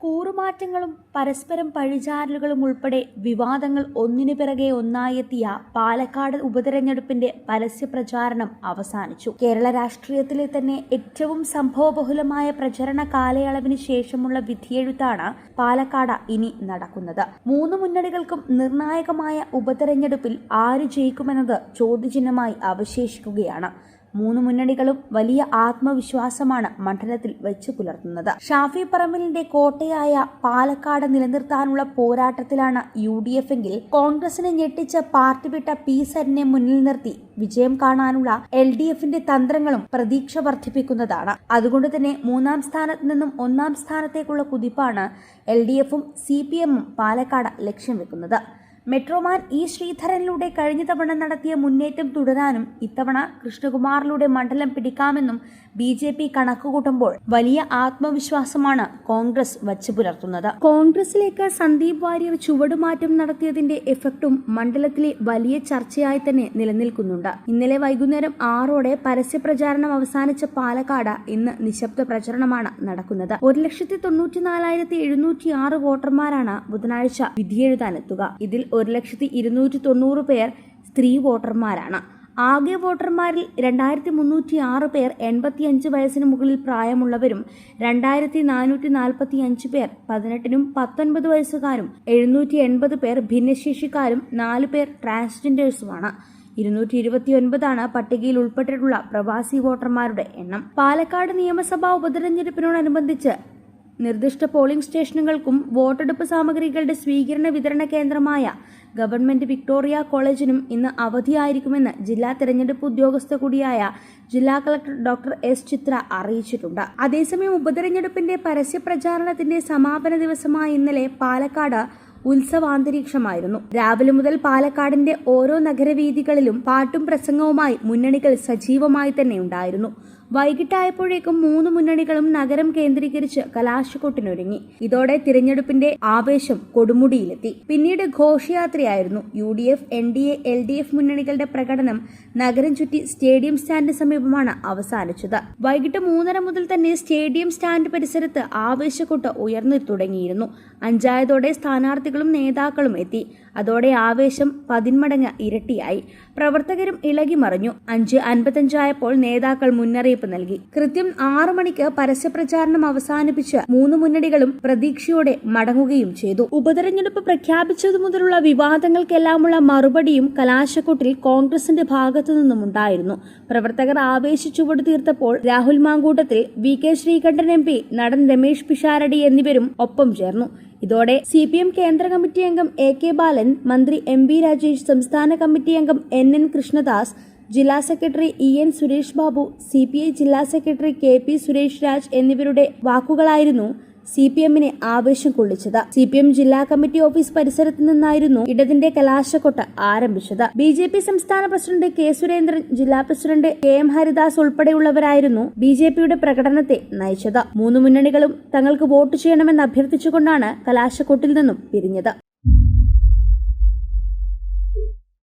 കൂറുമാറ്റങ്ങളും പരസ്പരം പഴിചാരലുകളും ഉൾപ്പെടെ വിവാദങ്ങൾ ഒന്നിനു പിറകെ ഒന്നായെത്തിയ പാലക്കാട് ഉപതെരഞ്ഞെടുപ്പിന്റെ പരസ്യ പ്രചാരണം അവസാനിച്ചു. കേരള രാഷ്ട്രീയത്തിലെ തന്നെ ഏറ്റവും സംഭവബഹുലമായ പ്രചരണ കാലയളവിന് ശേഷമുള്ള വിധിയെഴുത്താണ് പാലക്കാട് ഇനി നടക്കുന്നത്. മൂന്ന് മുന്നണികൾക്കും നിർണായകമായ ഉപതെരഞ്ഞെടുപ്പിൽ ആര് ജയിക്കുമെന്നത് ചോദ്യചിഹ്നമായി അവശേഷിക്കുകയാണ്. മൂന്ന് മുന്നണികളും വലിയ ആത്മവിശ്വാസമാണ് മണ്ഡലത്തിൽ വെച്ചു പുലർത്തുന്നത്. ഷാഫി പറമ്പലിന്റെ കോട്ടയായ പാലക്കാട് നിലനിർത്താനുള്ള പോരാട്ടത്തിലാണ് യു ഡി എഫ് എങ്കിൽ കോൺഗ്രസിനെ ഞെട്ടിച്ച് പാർട്ടി വിട്ട പി സരിനെ മുന്നിൽ നിർത്തി വിജയം കാണാനുള്ള എൽ ഡി എഫിന്റെ തന്ത്രങ്ങളും പ്രതീക്ഷ വർദ്ധിപ്പിക്കുന്നതാണ്. അതുകൊണ്ട് തന്നെ മൂന്നാം സ്ഥാനത്ത് നിന്നും ഒന്നാം സ്ഥാനത്തേക്കുള്ള കുതിപ്പാണ് എൽ ഡി എഫും സി പി എമ്മും പാലക്കാട് ലക്ഷ്യം വെക്കുന്നത്. മെട്രോമാൻ ഇ ശ്രീധരനിലൂടെ കഴിഞ്ഞ തവണ നടത്തിയ മുന്നേറ്റം തുടരാനും ഇത്തവണ കൃഷ്ണകുമാറിലൂടെ മണ്ഡലം പിടിക്കാമെന്നും ബി ജെ പി കണക്കുകൂട്ടുമ്പോൾ വലിയ ആത്മവിശ്വാസമാണ് കോൺഗ്രസ് വച്ചു പുലർത്തുന്നത്. കോൺഗ്രസിലേക്ക് സന്ദീപ് വാര്യർ ചുവടുമാറ്റം നടത്തിയതിന്റെ എഫക്റ്റും മണ്ഡലത്തിലെ വലിയ ചർച്ചയായി തന്നെ നിലനിൽക്കുന്നുണ്ട്. ഇന്നലെ വൈകുന്നേരം ആറോടെ പരസ്യപ്രചാരണം അവസാനിച്ച പാലക്കാട് ഇന്ന് നിശബ്ദ പ്രചരണമാണ് നടക്കുന്നത്. ഒരു ലക്ഷത്തി തൊണ്ണൂറ്റിനാലായിരത്തി എഴുന്നൂറ്റി ആറ് വോട്ടർമാരാണ് ബുധനാഴ്ച വിധിയെഴുതാനെത്തുക. ഇതിൽ ഒരു ലക്ഷത്തി ഇരുന്നൂറ്റി തൊണ്ണൂറ് പേർ സ്ത്രീ വോട്ടർമാരാണ്. ആകെ വോട്ടർമാരിൽ രണ്ടായിരത്തി മുന്നൂറ്റി ആറ് പേർ എൺപത്തിയഞ്ച് വയസ്സിന് മുകളിൽ പ്രായമുള്ളവരും രണ്ടായിരത്തി നാനൂറ്റി നാൽപ്പത്തി അഞ്ച് പേർ പതിനെട്ടിനും പത്തൊൻപത് വയസ്സുകാരും എഴുന്നൂറ്റി എൺപത് പേർ ഭിന്നശേഷിക്കാരും നാല് പേർ ട്രാൻസ്ജെൻഡേഴ്സുമാണ്. ഇരുന്നൂറ്റി ഇരുപത്തിയൊൻപതാണ് പട്ടികയിൽ ഉൾപ്പെട്ടിട്ടുള്ള പ്രവാസി വോട്ടർമാരുടെ എണ്ണം. പാലക്കാട് നിയമസഭാ ഉപതെരഞ്ഞെടുപ്പിനോടനുബന്ധിച്ച് നിർദ്ദിഷ്ട പോളിംഗ് സ്റ്റേഷനുകൾക്കും വോട്ടെടുപ്പ് സാമഗ്രികളുടെ സ്വീകരണ വിതരണ കേന്ദ്രമായ ഗവൺമെന്റ് വിക്ടോറിയ കോളേജിനും ഇന്ന് അവധിയായിരിക്കുമെന്ന് ജില്ലാ തെരഞ്ഞെടുപ്പ് ഉദ്യോഗസ്ഥ കൂടിയായ ജില്ലാ കളക്ടർ ഡോക്ടർ എസ് ചിത്ര അറിയിച്ചിട്ടുണ്ട്. അതേസമയം ഉപതെരഞ്ഞെടുപ്പിന്റെ പരസ്യ പ്രചാരണത്തിന്റെ സമാപന ദിവസമായ ഇന്നലെ പാലക്കാട് ഉത്സവാന്തരീക്ഷമായിരുന്നു രാവിലെ മുതൽ പാലക്കാടിന്റെ ഓരോ നഗരവീഥികളിലും പാട്ടും പ്രസംഗവുമായി മുന്നണികൾ സജീവമായി തന്നെ ഉണ്ടായിരുന്നു. വൈകിട്ടായപ്പോഴേക്കും മൂന്ന് മുന്നണികളും നഗരം കേന്ദ്രീകരിച്ച് കലാശക്കൊട്ടിനൊരുങ്ങി. ഇതോടെ തിരഞ്ഞെടുപ്പിന്റെ ആവേശം കൊടുമുടിയിലെത്തി. പിന്നീട് ഘോഷയാത്രയായിരുന്നു. U D F N D A L D F മുന്നണികളുടെ പ്രകടനം നഗരം ചുറ്റി സ്റ്റേഡിയം സ്റ്റാൻഡിന് സമീപമാണ് അവസാനിച്ചത്. വൈകിട്ട് മൂന്നര മുതൽ തന്നെ സ്റ്റേഡിയം സ്റ്റാൻഡ് പരിസരത്ത് ആവേശക്കൊട്ട് ഉയർന്നു തുടങ്ങിയിരുന്നു. അഞ്ചായതോടെ സ്ഥാനാർത്ഥികളും നേതാക്കളും എത്തി. അതോടെ ആവേശം പതിന്മടങ്ങ് ഇരട്ടിയായി. പ്രവർത്തകരും ഇളകി മറിഞ്ഞു അഞ്ച് അൻപത്തഞ്ചായപ്പോൾ നേതാക്കൾ മുന്നറിയിപ്പ് നൽകി. കൃത്യം ആറു മണിക്ക് പരസ്യപ്രചാരണം അവസാനിപ്പിച്ച് മൂന്ന് മുന്നണികളും പ്രതീക്ഷയോടെ മടങ്ങുകയും ചെയ്തു. ഉപതെരഞ്ഞെടുപ്പ് പ്രഖ്യാപിച്ചതു മുതലുള്ള വിവാദങ്ങൾക്കെല്ലാമുള്ള മറുപടിയും കലാശക്കൊട്ടിൽ കോൺഗ്രസിന്റെ ഭാഗത്തു നിന്നും ഉണ്ടായിരുന്നു. പ്രവർത്തകർ ആവേശിച്ചുവട് തീർത്തപ്പോൾ Rahul Mankoottathil V K Sreekandan M P നടൻ രമേശ് പിഷാരടി എന്നിവരും ഒപ്പം ചേർന്നു. ഇതോടെ സി പി എം കേന്ദ്ര കമ്മിറ്റി അംഗം എ കെ ബാലൻ മന്ത്രി എം ബി രാജേഷ് സംസ്ഥാന കമ്മിറ്റി അംഗം എൻ എൻ കൃഷ്ണദാസ് ജില്ലാ secretary E N Suresh Babu C P I ജില്ലാ secretary K P Suresh Raj എന്നിവരുടെ വാക്കുകളായിരുന്നു സി പി എമ്മിനെ ആവേശം കൊള്ളിച്ചത്. സി പി എം ജില്ലാ കമ്മിറ്റി ഓഫീസ് പരിസരത്ത് നിന്നായിരുന്നു ഇടതിന്റെ കലാശക്കൊട്ട ആരംഭിച്ചത്. ബി ജെ പി സംസ്ഥാന പ്രസിഡന്റ് കെ സുരേന്ദ്രൻ ജില്ലാ പ്രസിഡന്റ് കെ എം ഹരിദാസ് ഉൾപ്പെടെയുള്ളവരായിരുന്നു ബി ജെ പിയുടെ പ്രകടനത്തെ നയിച്ചത്. മൂന്ന് മുന്നണികളും തങ്ങൾക്ക് വോട്ട് ചെയ്യണമെന്ന് അഭ്യർത്ഥിച്ചുകൊണ്ടാണ് കലാശക്കൊട്ടിൽ നിന്നും പിരിഞ്ഞത്.